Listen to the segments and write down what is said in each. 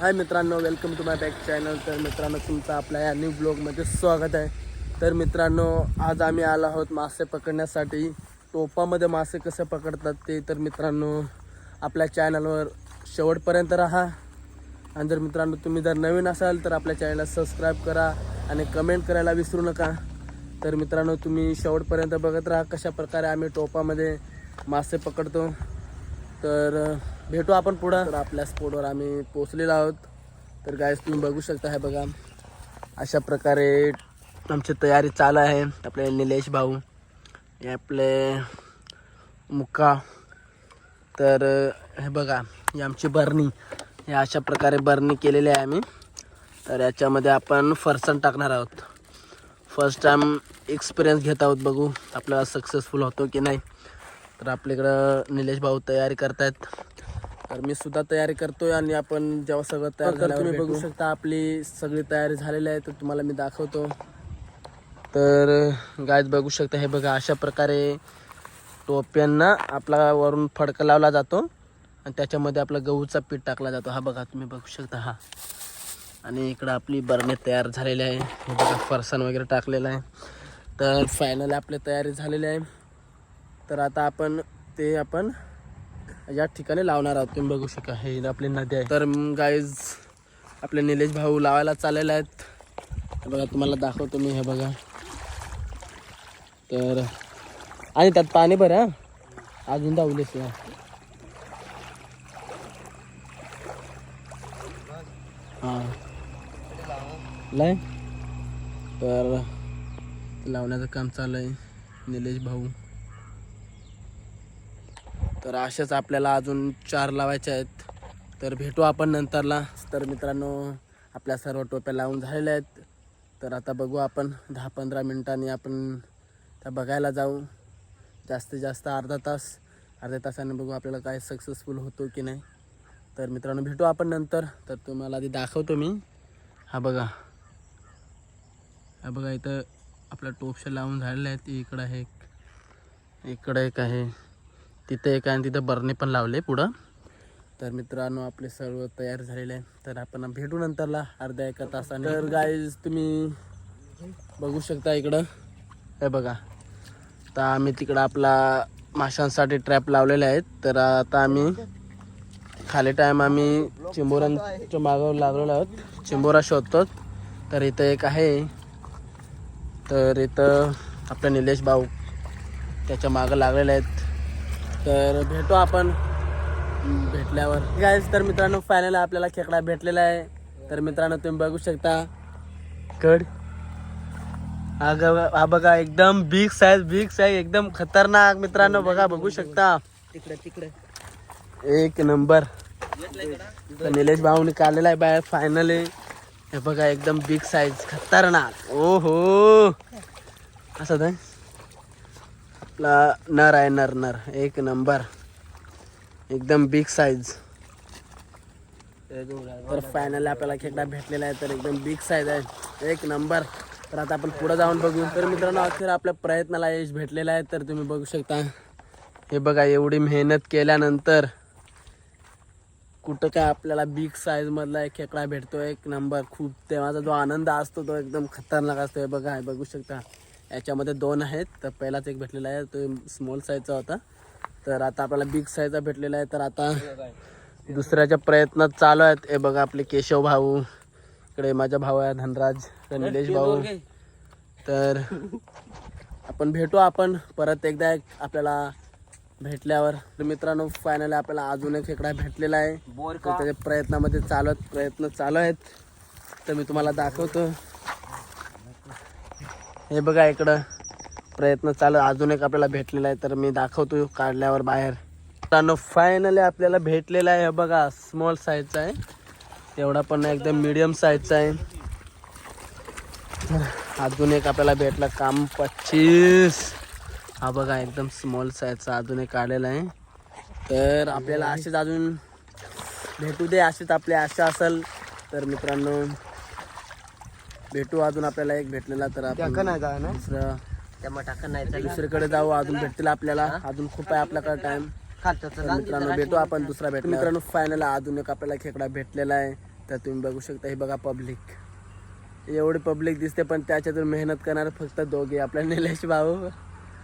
हाय मित्रांनो welcome to my back channel तर मित्रांनो तुमचं आपल्या या न्यू ब्लॉगमध्ये स्वागत आहे. तर मित्रांनो आज आम्ही आलो आहोत मासे पकडण्यासाठी. टोपामध्ये मासे कसे पकडतात ते तर मित्रांनो आपल्या चॅनलवर शेवटपर्यंत राहा. आणि जर मित्रांनो तुम्ही जर नवीन असाल तर आपल्या चॅनलला सबस्क्राईब करा आणि कमेंट करायला विसरू नका. तर मित्रांनो तुम्ही शेवटपर्यंत बघत राहा कशा प्रकारे आम्ही टोपामध्ये मासे पकडतो. तर भेटू आपण पुढं. तर आपल्या स्पॉटवर आम्ही पोचलेलो आहोत. तर गायस तुम्ही बघू शकता हे बघा. अशा प्रकारे आमची तयारी चालू आहे. आपले निलेश भाऊ हे आपले मुक्का. तर हे बघा ही आमची बरणी हे अशा प्रकारे बरणी केलेली आहे आम्ही. तर याच्यामध्ये आपण फरसण टाकणार आहोत. फर्स्ट टाइम एक्सपिरियन्स घेत आहोत बघू आपल्याला सक्सेसफुल होतो की नाही. तर आपल्याकडं निलेश भाऊ तयारी करतायत. तर मी सुद्धा तयारी करतोय आणि आपण जेव्हा सगळं तयार झालं तुम्ही बघू शकता आपली सगळी तयारी झालेली आहे तर तुम्हाला मी दाखवतो. तर गायच बघू शकता हे बघा अशा प्रकारे टोप्यांना आपला वरून फडका लावला जातो आणि त्याच्यामध्ये आपला गहूचा पीठ टाकला जातो. हा बघा तुम्ही बघू शकता हा. आणि इकडं आपली बरणी तयार झालेली आहे. हे बघा फरसाण वगैरे टाकलेलं आहे. तर फायनल आपली तयारी झालेली आहे. तर आता आपण ते आपण या ठिकाणी लावणार आहोत. तुम्ही बघू शका हे आपली नदी आहे. तर गाईज आपले निलेश भाऊ लावायला चाललेले आहेत. बघा तुम्हाला दाखवतो मी हे बघा. तर आणि त्यात पाणी बरं हा. अजून दावलेस या हां. लय तर लावण्याचं काम चालू आहे निलेश भाऊ. तर अशाच आपल्याला अजून चार लावायच्या आहेत. तर भेटू आपण नंतरला. तर मित्रांनो आपल्या सर्व टोप्या लावून झालेल्या आहेत. तर आता बघू आपण दहा पंधरा मिनटांनी आपण त्या बघायला जाऊ. जास्तीत जास्त अर्धा तास अर्ध्या तासाने बघू आपल्याला काय सक्सेसफुल होतो की नाही. तर मित्रांनो भेटू आपण नंतर. तर तुम्हाला आधी दाखवतो मी. हा बघा. हा बघा इथं आपल्या टोपशा लावून झालेल्या आहेत. इकडं आहे एक. इकडं एक आहे. तिथं एक आहे आणि तिथं बरणे पण लावले पुढं. तर मित्रांनो आपले सर्व तयार झालेले आहे तर आपण भेटू नंतरला अर्ध्या एका तासाने. तर गाईज तुम्ही बघू शकता इकडं. हे बघा. तर आम्ही तिकडं आपला माशांसाठी ट्रॅप लावलेले आहेत. तर आता आम्ही खाली टाईम आम्ही चिंबोरांच्या मागं लागलेलो आहोत. चिंबोरा शोधतो तर इथं एक आहे. तर इथं आपला निलेश भाऊ त्याच्या मागं लागलेले आहेत. तर भेटू आपण भेटल्यावर. गायज तर मित्रांनो फायनल आपल्याला खेकडा भेटलेला आहे. तर मित्रांनो तुम्ही बघू शकता. कड. हा हा बघा एकदम बिग साईज बिग साईज एकदम खतरनाक मित्रांनो बघा बघू शकता. तिकडे तिकडे. एक नंबर. निलेश भाऊने काढलेला आहे बाहेर फायनली हे बघा एकदम बिग साईज खतरनाक. ओ हो असं आपला नर आहे नर नर. एक नंबर. एकदम बिग साईज तर फायनली आपल्याला खेकडा भेटलेला आहे तर एकदम बिग साईज आहे. एक नंबर. तर आता आपण पुढे जाऊन बघू. तर मित्रांनो अखेर आपल्या प्रयत्नाला यश भेटलेलं आहे तर तुम्ही बघू शकता. हे बघा एवढी मेहनत केल्यानंतर कुठं काय आपल्याला बिग साईज मधला एक खेकडा भेटतो एक नंबर. खूप तेव्हाचा जो आनंद असतो तो एकदम खतरनाक असतो. हे बघा हे बघू शकता. याच्यामध्ये दोन आहेत. तर पहिलाच एक भेटलेला आहे. तो स्मॉल साईजचा होता. तर आता आपल्याला बिग साईजचा भेटलेला आहे. तर आता दुसऱ्याच्या प्रयत्नात चालू आहेत. हे बघा आपले केशव भाऊ. इकडे माझा भाऊ आहे धनराज निलेश भाऊ. तर आपण भेटू आपण. परत एकदा एक आपल्याला भेटल्यावर. तर मित्रांनो फायनली आपल्याला अजून एक खेकडा भेटलेला आहे. त्याच्या प्रयत्नामध्ये चालू आहेत प्रयत्न चालू आहेत. तर मी तुम्हाला दाखवतो. हे बघा इकडं प्रयत्न चालू अजून एक आपल्याला भेटलेला आहे तर मी दाखवतो काढल्यावर बाहेर. मित्रांनो फायनली आपल्याला भेटलेला आहे हे बघा स्मॉल साईजचा आहे. तेवढा पण नाही, एकदम मिडियम साईजचा आहे. अजून एक आपल्याला भेटला काम पच्चीस. हा बघा एकदम स्मॉल साईजचा अजून एक काढलेला आहे. तर आपल्याला असेच अजून भेटू दे असेच आपली आशा असेल. तर मित्रांनो भेटू अजून आपल्याला एक भेटलेला तर आपण दुसरं नाही दुसरीकडे जाऊ अजून भेटतील आपल्याला. अजून खूप आहे आपल्याकडे टाइम तर मित्रांनो भेटू आपण दुसरा भेट मित्रांनो फायनल अजून एक आपल्याला खेकडा भेटलेला आहे. तर तुम्ही बघू शकता हे बघा पब्लिक एवढी पब्लिक दिसते पण त्याच्यातून मेहनत करणारे फक्त दोघे आपल्या निलेश भाऊ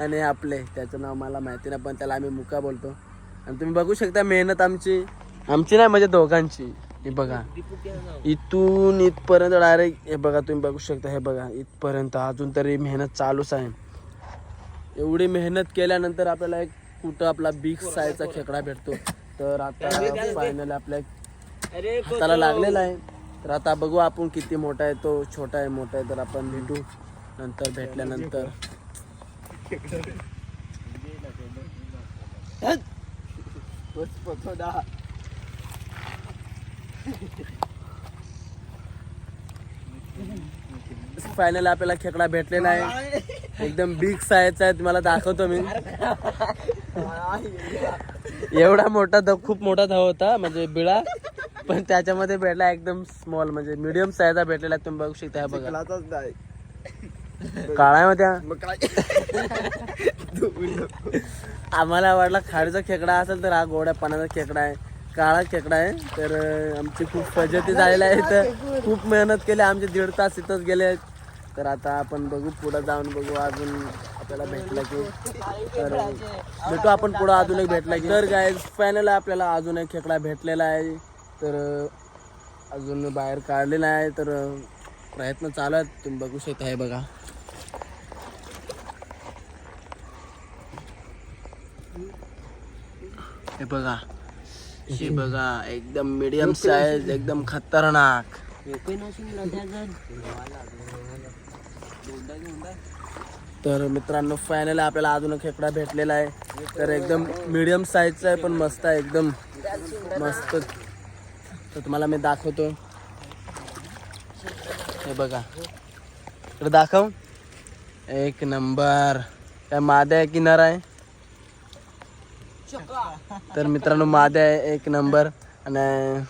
आणि आपले. त्याचं नाव मला माहिती नाही पण त्याला आम्ही मुका बोलतो. आणि तुम्ही बघू शकता मेहनत आमची. आमची नाही म्हणजे दोघांची. हे बघा. इथून इथपर्यंत डायरेक्ट हे बघा तुम्ही बघू शकता हे बघा इथपर्यंत अजून तरी मेहनत चालूच आहे. एवढी मेहनत केल्यानंतर आपल्याला एक कुठं आपला बिग साईजचा खेकडा भेटतो. तर आता फायनल आपल्या हाताला लागलेला आहे. तर आता बघू आपण किती मोठा आहे तो छोटा आहे मोठा आहे तर आपण भेटू. नंतर भेटल्यानंतर. फायनल आपल्याला खेकडा भेटलेला आहे. एकदम बिग साईजचा आहे तुम्हाला दाखवतो मी. एवढा मोठा खूप मोठा धाव होता म्हणजे बिळा. पण त्याच्यामध्ये भेटला एकदम स्मॉल म्हणजे मिडियम साईजचा भेटलेला आहे. तुम्ही बघू शकता हे बघा. काळा आहे मग त्या. आम्हाला वाटला खाडीचा खेकडा असेल तर हा गोड्या पाण्याचा खेकडा आहे. काळा खेकडा आहे. तर आमची खूप फजती झालेली आहे. तर खूप मेहनत केली. आमचे दीड तास इथंच गेले आहेत. तर आता आपण बघू पुढं जाऊन बघू अजून आपल्याला भेटलं की. तर भेटू आपण पुढं अजून एक भेटला की. तर काय फायनल आपल्याला अजून एक खेकडा भेटलेला आहे. तर अजून बाहेर काढलेला आहे. तर प्रयत्न चालू आहेत. तुम्ही बघू शकता आहे बघा. हे बघा. हे बघा एकदम मीडियम साईज एकदम खतरनाक. तर मित्रांनो फायनल आपल्याला अजून एक खेकडा भेटलेला आहे. तर एकदम मीडियम साईजचा आहे पण मस्त आहे एकदम मस्त. तर तुम्हाला मी दाखवतो. हे बघा. इकडे दाखव. एक नंबर. काय माद्या आहे की नर आहे? तर मित्रांनो माझ्या आहे एक नंबर आणि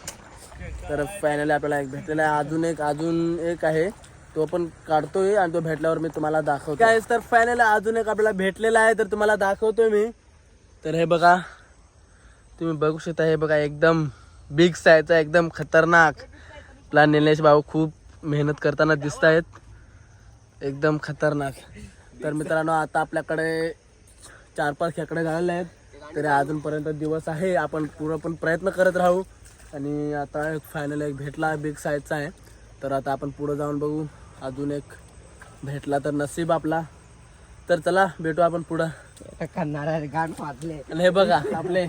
तर फायनली आपल्याला एक भेटलेला आहे. अजून एक अजून एक आहे. तो पण काढतोय आणि तो भेटल्यावर मी तुम्हाला दाखवतो. काय तर फायनल अजून एक आपल्याला भेटलेला आहे तर तुम्हाला दाखवतोय मी. तर हे बघा तुम्ही बघू शकता हे बघा एकदम बिग सायचा एकदम खतरनाक. आपला निलेश भाऊ खूप मेहनत करताना दिसत आहेत एकदम खतरनाक. तर मित्रांनो आता आपल्याकडे चार पाच खेकडे झालेले आहेत तरी अजूनपर्यंत दिवस आहे. आपण पूर्ण पण प्रयत्न करत राहू. आणि आता एक फायनल एक भेटला बिग साईजचा आहे. तर आता आपण पुढं जाऊन बघू. अजून एक भेटला तर नसीब आपला. तर चला भेटू आपण पुढं. करणारा गाण हे बघा आपले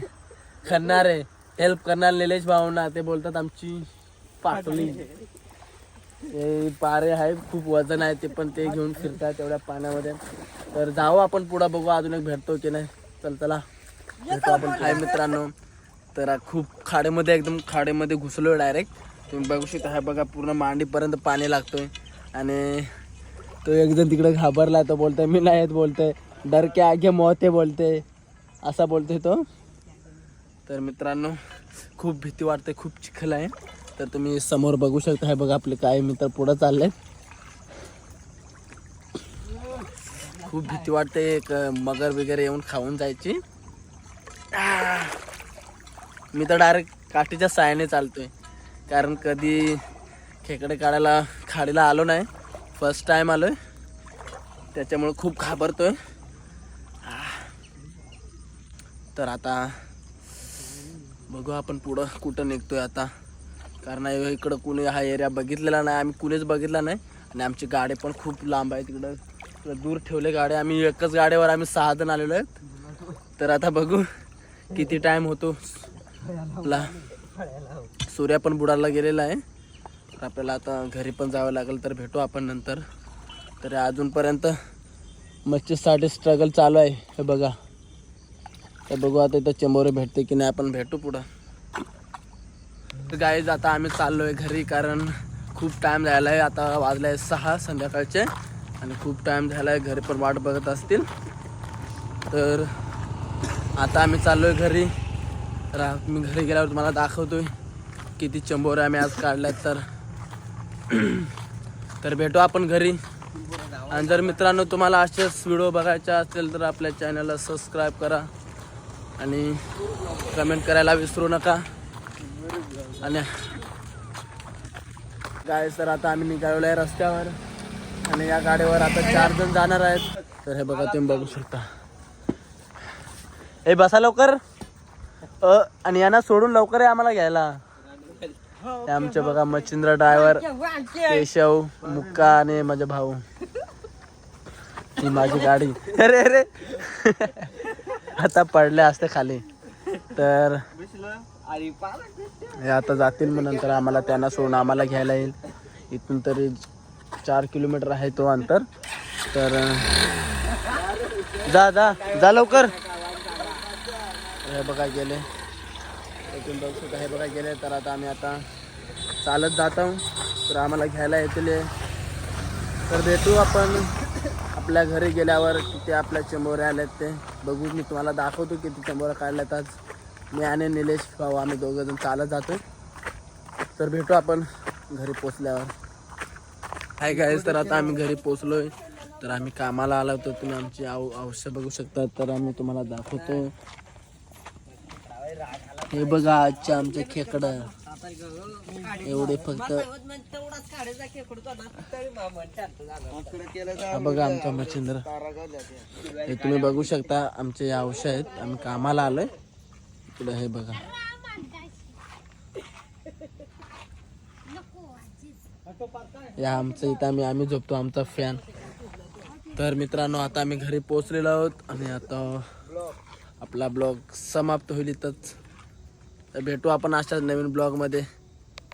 खणणारे हेल्प करणारे निलेश भाऊंना. ते बोलतात आमची पाटली. हे पारे आहे खूप वजन आहे ते पण ते घेऊन फिरतात तेवढ्या पाण्यामध्ये. तर जाऊ आपण पुढं बघू. अजून एक भेटतो की नाही. चल चला. भेटू आपण हाय मित्रांनो. तर खूप खाडेमध्ये एकदम खाडेमध्ये घुसलो डायरेक्ट तुम्ही बघू शकता हा बघा पूर्ण मांडीपर्यंत पाणी लागतोय. आणि तो एकदम तिकडे घाबरला तो बोलतोय मी नाही येत बोलतोय. डर के आगे मौत बोलते असा बोलतोय तो. तर मित्रांनो खूप भीती वाटते खूप चिखल आहे. तर तुम्ही समोर बघू शकता हे बघा आपले काय मित्र पुढं चालले खूप भीती वाटते एक मगर वगैरे येऊन खाऊन जायची. मी तर डायरेक्ट काठीच्या सायाने चालतोय. कारण कधी खेकडे काढायला खाडीला आलो नाही. फर्स्ट टाइम आलोय. त्याच्यामुळं खूप घाबरतोय. तर आता बघू आपण पुढं कुठं निघतोय आता. कारण इकडं कुणी हा एरिया बघितलेला नाही. आम्ही कुणीच बघितला नाही. आणि आमची गाडी पण खूप लांब आहे तिकडं. दूर ठेवले गाड्या. आम्ही एकच गाडीवर आम्ही सहा जण आलेलो आहेत. तर आता बघू किती टाईम होतो. आपला सूर्य पण बुडाला गेलेला आहे. तर आपल्याला आता घरी पण जावं लागेल तर भेटू आपण नंतर. तर अजूनपर्यंत मच्छीसाठी स्ट्रगल चालू आहे. हे बघा. तर बघू आता इथं चेंबोरे भेटते की नाही आपण भेटू पुढं. तर गाईज आता आम्ही चाललो आहे घरी कारण खूप टाईम झाला आहे आता वाजला आहे सहा संध्याकाळचे आणि खूप टाईम झाला आहे घरी पण वाट बघत असतील. तर आता आम्ही चाललो आहे घरी. रा मी घरी गेल्यावर तुम्हाला दाखवतोय किती चंबोऱ्या आम्ही आज काढल्यात तर. तर भेटू आपण घरी. आणि जर मित्रांनो तुम्हाला असेच व्हिडिओ बघायचा असेल तर आपल्या चॅनलला सबस्क्राईब करा. आणि कमेंट करायला विसरू नका. आणि काय सर आता आम्ही निघालेलो आहे रस्त्यावर. आणि या गाडीवर आता चार जण जाणार आहेत. तर हे बघा तुम्ही बघू शकता. हे बसा लवकर. अ आणि यांना सोडून लवकर आहे आम्हाला घ्यायला. हे आमचे बघा मच्छिंद्र ड्रायव्हर केशव मुक्का आणि माझा भाऊ. ही माझी गाडी. अरे अरे. आता पडले असते खाली. तर हे आता जातील मग नंतर आम्हाला त्यांना सोडून आम्हाला घ्यायला येईल. इथून तरी चार किलोमीटर आहे तो अंतर. तर जा जा जा लवकर. हे बघा गेले. एकूण बघू हे बघा गेले. तर आता आम्ही आता चालत जात आहोत. तर आम्हाला घ्यायला येतील तर भेटू आपण. आपल्या घरी गेल्यावर किती आपल्या चेंबोरे आहेत ते. बघू मी तुम्हाला दाखवतो किती चंबोऱ्या काढल्यात आज. मी आणि निलेश भाऊ आम्ही दोघंजण चालत जातो तर भेटू आपण घरी पोचल्यावर. हाय काय तर आता आम्ही घरी पोचलोय. तर आम्ही कामाला आलो होतो. तुम्ही आमची आव अवश्य बघू शकता. तर आम्ही तुम्हाला दाखवतो. हे बघा आजचे आमचे खेकड. एवढे फक्त हा बघा आमचा मच्छिंद्र. हे तुम्ही बघू शकता आमचे या औषध आहेत. आम्ही कामाला आलोय. तुला हे बघा. या आमचं इथं आम्ही आम्ही झोपतो आमचा फॅन. तर मित्रांनो आता आम्ही घरी पोहोचलेलो आहोत आणि आता आपला ब्लॉग समाप्त होईल इथंच. तर भेटू आपण अशाच नवीन ब्लॉगमध्ये.